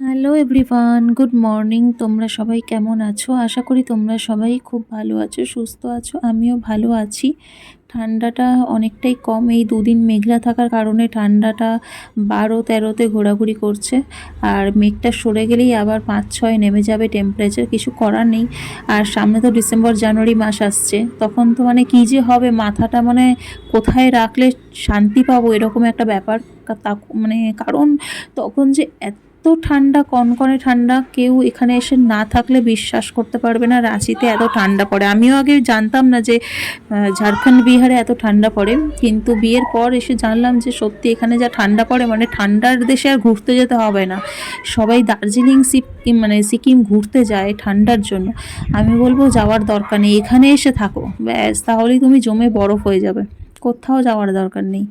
Hello everyone good morning তোমরা সবাই কেমন আছো? আশা করি তোমরা সবাই খুব ভালো আছো, সুস্থ আছো। আমিও ভালো আছি। ঠান্ডাটা অনেকটাই কম। এই দুদিন মেঘলা থাকার কারণে ঠান্ডাটা বারো তেরোতে ঘোরাঘুরি করছে। আর মেঘটা সরে গেলেই আবার পাঁচ ছয় নেমে যাবে টেম্পারেচার কিছু করার নেই। আর সামনে তো ডিসেম্বর জানুয়ারি মাস আসছে। তখন তো মানে কী যে হবে? মাথাটা মানে কোথায় রাখলে শান্তি পাবো? এরকম একটা ব্যাপার। মানে কারণ তখন যে এত ঠান্ডা, কনকনে ঠান্ডা, কেউ এখানে এসে না থাকলে বিশ্বাস করতে পারবে না, রাঁচিতে এত ঠান্ডা পড়ে। আমিও আগে জানতাম না যে ঝাড়খণ্ড, বিহারে এত ঠান্ডা পড়ে, কিন্তু বিয়ের পর এসে জানলাম যে সত্যি এখানে যা ঠান্ডা পড়ে মানে ঠান্ডার দেশে আর ঘুরতে যেতে হবে না। সবাই দার্জিলিং সিকিম মানে সিকিম ঘুরতে যায় ঠান্ডার জন্য। আমি বলব, যাওয়ার দরকার নেই, এখানে এসে থাকো। ব্যাস, তাহলেই তুমি জমে বরফ হয়ে যাবে। কোথাও যাওয়ার দরকার নেই।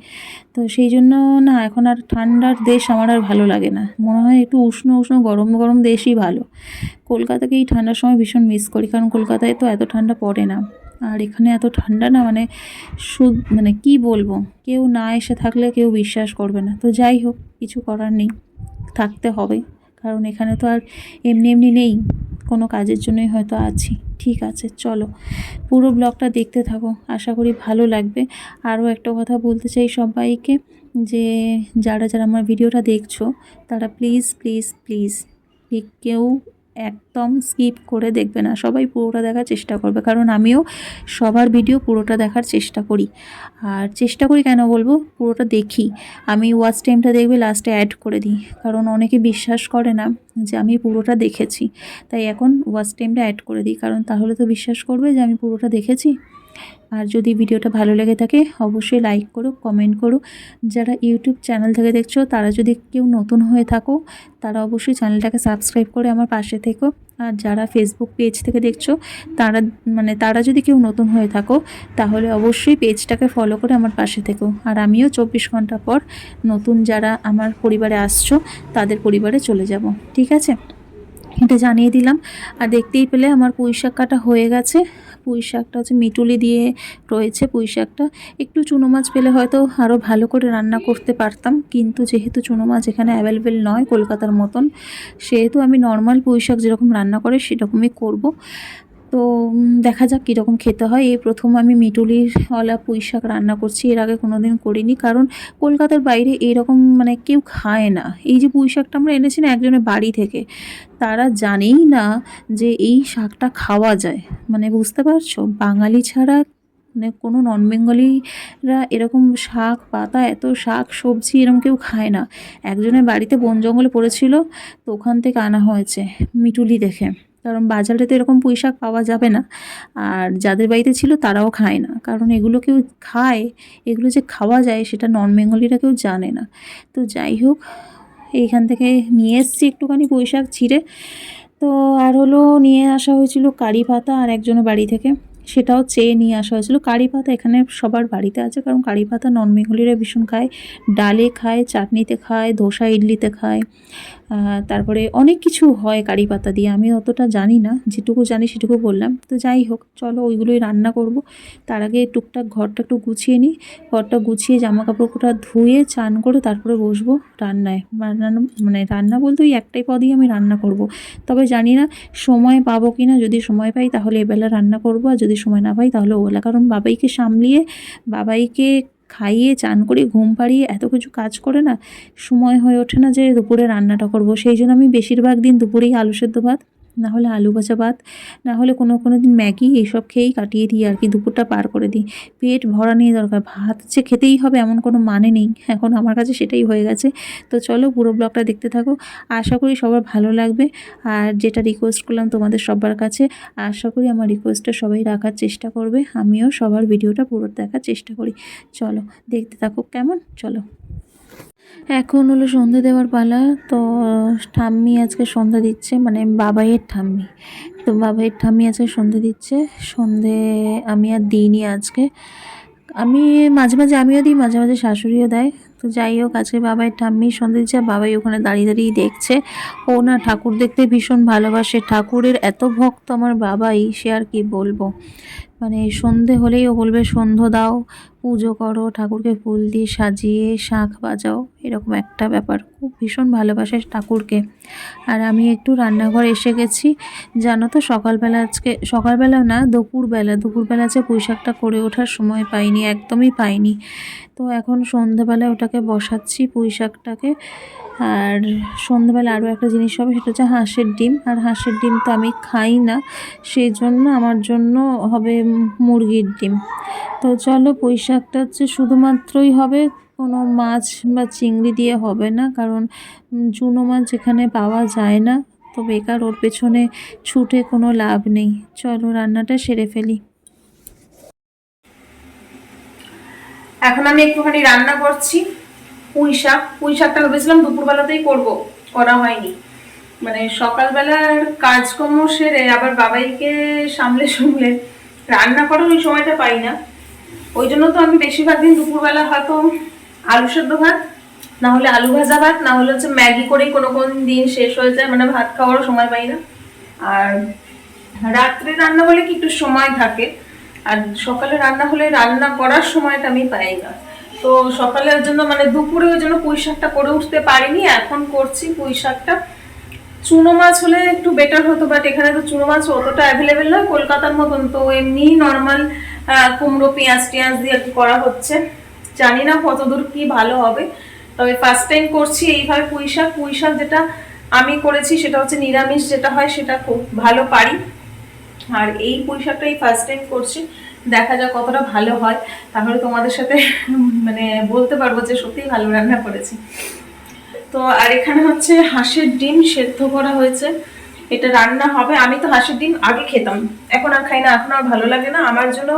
তো সেই জন্য না, এখন আর ঠান্ডার দেশ আমার আর ভালো লাগে না। মনে হয় একটু উষ্ণ উষ্ণ, গরম গরম দেশই ভালো। কলকাতাকে এই ঠান্ডার সময় ভীষণ মিস করি, কারণ কলকাতায় তো এত ঠান্ডা পড়ে না। আর এখানে এত ঠান্ডা না মানে মানে কি বলব? কেউ না এসে থাকলে কেউ বিশ্বাস করবে না। তো যাই হোক, কিছু করার নেই। থাকতে হবে। কারণ এখানে তো আর এমনি এমনি নেই। কোনো কাজের জন্যই হয়তো আছি। ঠিক আছে, চলো। পুরো ব্লগটা দেখতে থাকো। আশা করি ভালো লাগবে। আরও একটা কথা বলতে চাই সবাইকে, যে যারা যারা আমার ভিডিওটা দেখছ, তারা প্লিজ প্লিজ প্লিজ কেউ একদম স্কিপ করে দেখবে না। সবাই পুরোটা দেখার চেষ্টা করবে। কারণ আমিও সবার ভিডিও পুরোটা দেখার চেষ্টা করি। আর চেষ্টা করি কেন বলব? পুরোটা দেখি। আমি ওয়াচ টাইমটা দেখবে লাস্টে অ্যাড করে দিই। কারণ অনেকে বিশ্বাস করে না যে আমি পুরোটা দেখেছি। তাই এখন ওয়াচ টাইমটা অ্যাড করে দিই। কারণ তাহলে তো বিশ্বাস করবে যে আমি পুরোটা দেখেছি? আর যদি ভিডিওটা ভালো লেগে থাকে, অবশ্যই লাইক করো কমেন্ট করো। যারা ইউটিউব চ্যানেল থেকে দেখছ, তারা যদি কেউ নতুন হয়ে থাকো, তারা অবশ্যই চ্যানেলটাকে সাবস্ক্রাইব করে আমার পাশে থেকো। আর যারা ফেসবুক পেজ থেকে দেখছ, তারা মানে তারা যদি কেউ নতুন হয়ে থাকো, তাহলে অবশ্যই পেজটাকে ফলো করে আমার পাশে থেকো। আর আমিও চব্বিশ ঘণ্টা পর নতুন যারা আমার পরিবারে আসছো, তাদের পরিবারে চলে যাব। ঠিক আছে? এটা জানিয়ে দিলাম। আর দেখতেই পেলে আমার পুঁই কাটা হয়ে গেছে। পুঁই শাকটা হচ্ছে মিটুলি দিয়ে রয়েছে পুঁই শাকটা। একটু চুনো মাছ পেলে হয়তো আরও ভালো করে রান্না করতে পারতাম, কিন্তু যেহেতু চুনো মাছ এখানে অ্যাভেলেবেল নয় কলকাতার মতন, সেহেতু আমি নর্মাল পুঁই শাক যেরকম রান্না করে সেরকমই করব। তো দেখা যাক কীরকম খেতে হয়। এই প্রথম আমি মিটুলির ওলা পুঁই শাক রান্না করছি, এর আগে কোনো দিন করিনি। কারণ কলকাতার বাইরে এইরকম মানে কেউ খায় না। এই যে পুঁই শাকটা আমরা এনেছি না একজনের বাড়ি থেকে, তারা জানেই না যে এই শাকটা খাওয়া যায়। মানে বুঝতে পারছ? বাঙালি ছাড়া মানে কোনো নন বেঙ্গলিরা এরকম শাক, পাতা, এত শাক, সবজি এরকম কেউ খায় না। একজনের বাড়িতে বন জঙ্গলে পড়েছিল, তো ওখান থেকে আনা হয়েছে মিটুলি দেখে। কারণ বাজারে তো এরকম পুঁই শাক পাওয়া যাবে না। আর যাদের বাড়িতে ছিল তারাও খায় না। কারণ এগুলো কেউ খায়, এগুলো যে খাওয়া যায় সেটা নন বেঙ্গলিরা কেউ জানে না। তো যাই হোক, এইখান থেকে নিয়ে এসছি একটুখানি পুঁই শাক ছিঁড়ে। তো আর হলো নিয়ে আসা হয়েছিল কারি পাতা আর একজনের বাড়ি থেকে। সেটাও চেয়ে নিয়ে আসা হয়েছিল। কারি পাতা এখানে সবার বাড়িতে আছে, কারণ কারি পাতা নন বেঙ্গলিরা ভীষণ খায়। ডালে খায়, চাটনিতে খায়, ধোসা, ইডলিতে খায়। তারপরে অনেক কিছু হয় কারি পাতা দিয়ে, আমি অতটা জানি না, যেটুকু জানি সেটুকু বললাম। তো যাই হোক, চলো ওইগুলোই রান্না করব। তার আগে টুকটাক ঘরটা একটু গুছিয়ে নিই। ঘরটা গুছিয়ে জামা কাপড়টা ধুয়ে, চান করে তারপরে বসবো রান্নায়। রান্না মানে রান্না বলতে ওই একটাই পদেই আমি রান্না করব। তবে জানি না সময় পাবো কি না যদি সময় পাই তাহলে এবেলা রান্না করব, আর যদি সময় না পাই তাহলে ওবেলা কারণ বাবাইকে সামলিয়ে, বাবাইকে খাইয়ে চান করে, ঘুম পাড়িয়ে এত কিছু কাজ করে না, সময় হয়ে ওঠে না যে দুপুরে রান্নাটা করব। সেই জন্য আমি বেশিরভাগ দিন দুপুরেই আলু সেদ্ধ ভাত না হলে আলু ভাজা ভাত, না হলে কোনো কোনো দিন ম্যাগি, এইসব খেয়েই কাটিয়ে দিই আর কি, দুপুরটা পার করে দিই। পেট ভরা নিয়ে দরকার, ভাত যে খেতেই হবে এমন কোনো মানে নেই, এখন আমার কাছে সেটাই হয়ে গেছে। তো চলো পুরো ব্লগটা দেখতে থাকো, আশা করি সবার ভালো লাগবে। আর যেটা রিকোয়েস্ট করলাম তোমাদের সবার কাছে, আশা করি আমার রিকোয়েস্টটা সবাই রাখার চেষ্টা করবে, আমিও সবার ভিডিওটা পুরো দেখার চেষ্টা করি। চলো দেখতে থাকো কেমন, চলো। এখন হলো সন্ধে দেওয়ার পালা, তো ঠাম্মি আজকে সন্ধ্যা দিচ্ছে মানে বাবাইয়ের ঠাম্মি। তো বাবাইয়ের ঠাম্মি আজকে সন্ধে দিচ্ছে, সন্ধে আমি আর দিইনি আজকে। আমি মাঝে মাঝে আমিও দিই, মাঝে মাঝে শাশুড়িও দেয়। তো যাই হোক, আজকে বাবাই ঠাম্মি সন্ধে দিচ্ছে বাবাই ওখানে দাঁড়িয়ে দাঁড়িয়ে দেখছে। ও না ঠাকুর দেখতে ভীষণ ভালোবাসে। ঠাকুরের এত ভক্ত আমার বাবাই, সে আর কি বলব? মানে সন্ধে হলেই ও বলবে সন্ধ্যা দাও, পুজো করো, ঠাকুরকে ফুল দিয়ে সাজিয়ে শাঁখ বাজাও। এরকম একটা ব্যাপার। খুব ভীষণ ভালোবাসে ঠাকুরকে। আর আমি একটু রান্নাঘর এসে গেছি। জানো তো, সকালবেলা আজকে, সকালবেলা না, দুপুরবেলা দুপুরবেলা যে পুঁই শাকটা করে ওঠার সময় পাইনি, একদমই পাইনি। তো এখন সন্ধ্যেবেলায় ওটাকে বসাচ্ছি পুঁই শাকটাকে আর সন্ধ্যেবেলা আরও একটা জিনিস হবে, সেটা হচ্ছে হাঁসের ডিম। আর হাঁসের ডিম তো আমি খাই না সেই জন্য আমার জন্য হবে মুরগির ডিম। তো চলো পুঁই শাকটা হচ্ছে শুধুমাত্রই হবে, কোনো মাছ বা চিংড়ি দিয়ে হবে না, কারণ চুনো মাছ এখানে পাওয়া যায় না। তো বেকার, ওর পেছনে ছুটে কোনো লাভ নেই। চলো রান্নাটা সেরে ফেলি। এখন আমি একটুখানি রান্না করছি। পুঁই শাক, পুঁই শাকটা ভেবেছিলাম দুপুরবেলাতেই করব, করা হয়নি। মানে সকালবেলার কাজকর্ম সেরে আবার বাবাইকে সামলে সামলে রান্না করার ওই সময়টা পাই না। ওই জন্য তো আমি বেশিরভাগ দিন দুপুরবেলা হয়তো আলু সেদ্ধ ভাত, না হলে আলু ভাজা ভাত, না হলে হচ্ছে ম্যাগি করেই কোনো কোন দিন শেষ হয়ে যায় মানে ভাত খাওয়ারও সময় পাই না। আর রাত্রে রান্না হলে কি একটু সময় থাকে, আর সকালে রান্না হলে রান্না করার সময়টা আমি পাই না। তো সকালের জন্য মানে দুপুরে ওই জন্য পুঁই শাকটা করে উঠতে পারিনি, এখন করছি পুঁই শাকটা। চুনো মাছ হলে একটু বেটার হতো বাট এখানে তো চুনো মাছ অতটা অ্যাভেলেবেল নয়, কলকাতার মতন। তো এমনি নর্মাল কুমড়ো, পেঁয়াজ টিয়াজ দিয়ে আর করা হচ্ছে। জানি না কতদূর কি ভালো হবে, তবে ফার্স্ট টাইম করছি এইভাবে পুঁই শাক। পুঁই শাক যেটা আমি করেছি সেটা হচ্ছে নিরামিষ যেটা হয় সেটা খুব ভালো পারি। আর এই পুঁই শাকটা এই ফার্স্ট টাইম করছি। দেখা যাক কতটা ভালো হয়। তাহলে তোমাদের সাথে মানে বলতে পারব যে সত্যিই ভালো রান্না করেছি। তো আর এখানে হচ্ছে হাঁসের ডিম সেদ্ধ করা হয়েছে। এটা রান্না হবে। আমি তো হাঁসের ডিম আগে খেতাম। এখন আর খাই না। এখন আর ভালো লাগে না। আমার জন্য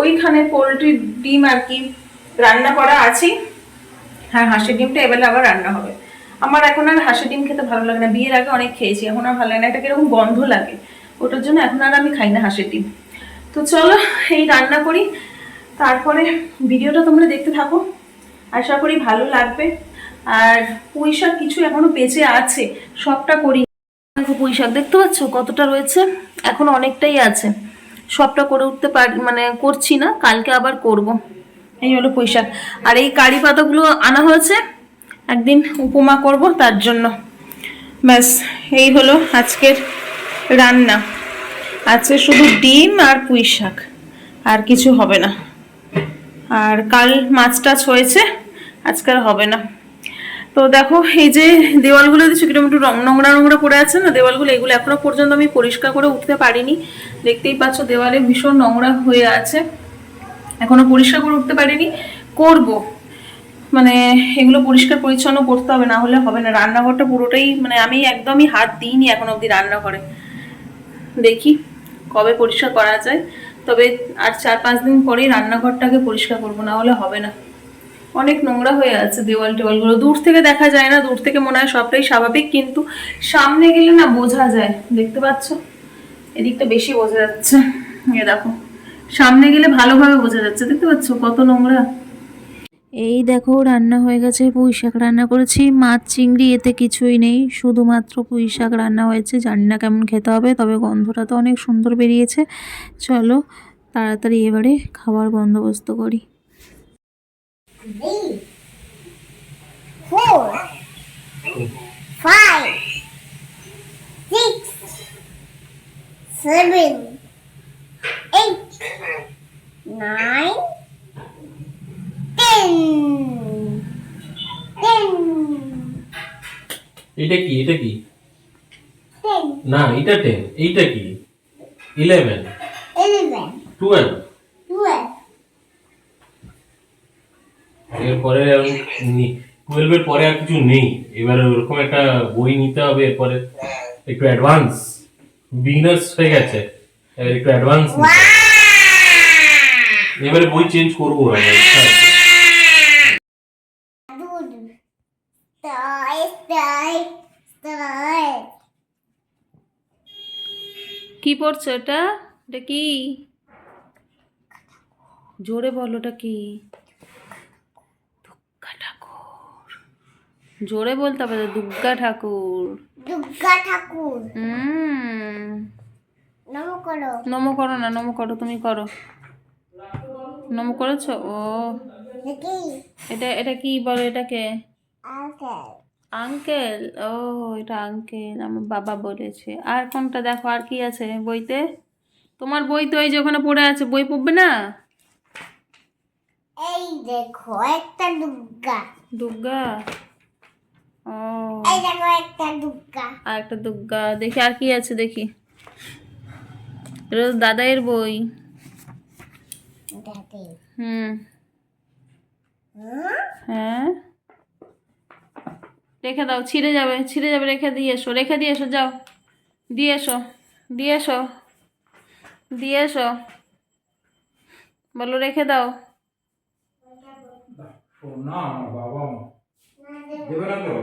ওইখানে পোলট্রির ডিম আর কি রান্না করা আছে। হ্যাঁ হাঁসের ডিমটা এবারে আবার রান্না হবে। আমার এখন আর হাঁসের ডিম খেতে ভালো লাগে না। বিয়ের আগে অনেক খেয়েছি। এখন আর ভালো লাগে না। এটা কীরকম গন্ধ লাগে। ওটার জন্য এখন আর আমি খাই না হাঁসের ডিম। তো চলো, এই রান্না করি। তারপরে ভিডিওটা তোমরা দেখতে থাকো। আশা করি ভালো লাগবে। আর পুঁই শাক কিছু এখনও বেঁচে আছে, সবটা করি। দেখো পুঁই শাক, দেখতে পাচ্ছ কতটা রয়েছে? এখন অনেকটাই আছে। সবটা করে উঠতে পারি মানে করছি না, কালকে আবার করব। এই হলো পুঁই শাক। আর এই কারি পাতাগুলো আনা হয়েছে, একদিন উপমা করব তার জন্য। ব্যাস, এই হলো আজকের রান্না। আছে শুধু ডিম আর পুঁই শাক। আর কিছু হবে না। আর কাল মাছ টাছ হয়েছে আজকাল হবে না। তো দেখো, এই যে দেওয়ালগুলো কীরকম একটু নোংরা নোংরা পড়ে আছে না? দেওয়ালগুলো, এগুলো এখনও পর্যন্ত আমি পরিষ্কার করে উঠতে পারিনি। দেখতেই পাচ্ছ, দেওয়ালে ভীষণ নোংরা হয়ে আছে। এখনও পরিষ্কার করে উঠতে পারিনি। করব। মানে এগুলো পরিষ্কার পরিচ্ছন্ন করতে হবে, না হলে হবে না। রান্নাঘরটা পুরোটাই মানে আমি একদমই হাত দিইনি এখন অবধি রান্নাঘরে। দেখি। কবে পরিষ্কার করা যায়, তবে আর চার পাঁচ দিন পরেই রান্নাঘরটাকে পরিষ্কার করব, না হলে হবে না। অনেক নোংরা হয়ে আছে দেওয়াল টেওয়ালগুলো। দূর থেকে দেখা যায় না, দূর থেকে মনে হয় সবটাই স্বাভাবিক, কিন্তু সামনে গেলে না বোঝা যায়। দেখতে পাচ্ছ? এদিকটা বেশি বোঝা যাচ্ছে। এ দেখো, সামনে গেলে ভালোভাবে বোঝা যাচ্ছে। দেখতে পাচ্ছ কত নোংরা? এই দেখো রান্না হয়ে গেছে পুঁই শাক রান্না করেছি। মাছ চিংড়ি এতে কিছুই নেই। শুধুমাত্র পুঁই শাক রান্না হয়েছে। জানি না কেমন খেতে হবে তবে গন্ধটা তো অনেক সুন্দর বেরিয়েছে। চলো তাড়াতাড়ি এবারে খাবার বন্দোবস্ত করি। Seven, eight, nine, এটা কি? এটা কি? না এটা টেন এইটা কি? ইলেভেন টুয়েলভ এরপরে টুয়েলভের পরে আর কিছু নেই। এবারে ওরকম একটা বই নিতে হবে এরপরে একটু অ্যাডভান্স বিগনার্স হয়ে গেছে। এবার একটু অ্যাডভান্স এবারে বই চেঞ্জ করব না। কি পড়ছো এটা? এটা কি? জোরে বলো ওটা কি? দুর্গা ঠাকুর। জোরে বলতে হবে দুর্গা ঠাকুর। দুর্গা ঠাকুর। হুম। নমক করো। নমো করো না নমো করো তুমি করো। নমো করেছ? ও। এটা এটা কি বলো এটাকে? আঙ্কেল? ও এটা আঙ্কেল আমার বাবা বলেছে। আর কোনটা দেখো আর কি আছে বইতে? তোমার বই তো এই যে ওখানে পড়ে আছে বই পড়বে না? এই দেখো একটা দুর্গা। দুর্গা? ও। এই দেখো একটা দুর্গা। আর একটা দুর্গা দেখি আর কি আছে দেখি। তো দাদাইয়ের বই। হুম? হ্যাঁ? রেখে দাও, ছিঁড়ে যাবে ছিঁড়ে যাবে, রেখে দিয়ে এসো, রেখে দিয়ে এসো, যাও, দিয়ে এসো দিয়ে এসো দিয়ে এসো। বলো রেখে দাও। না বাবা দেবে না তো?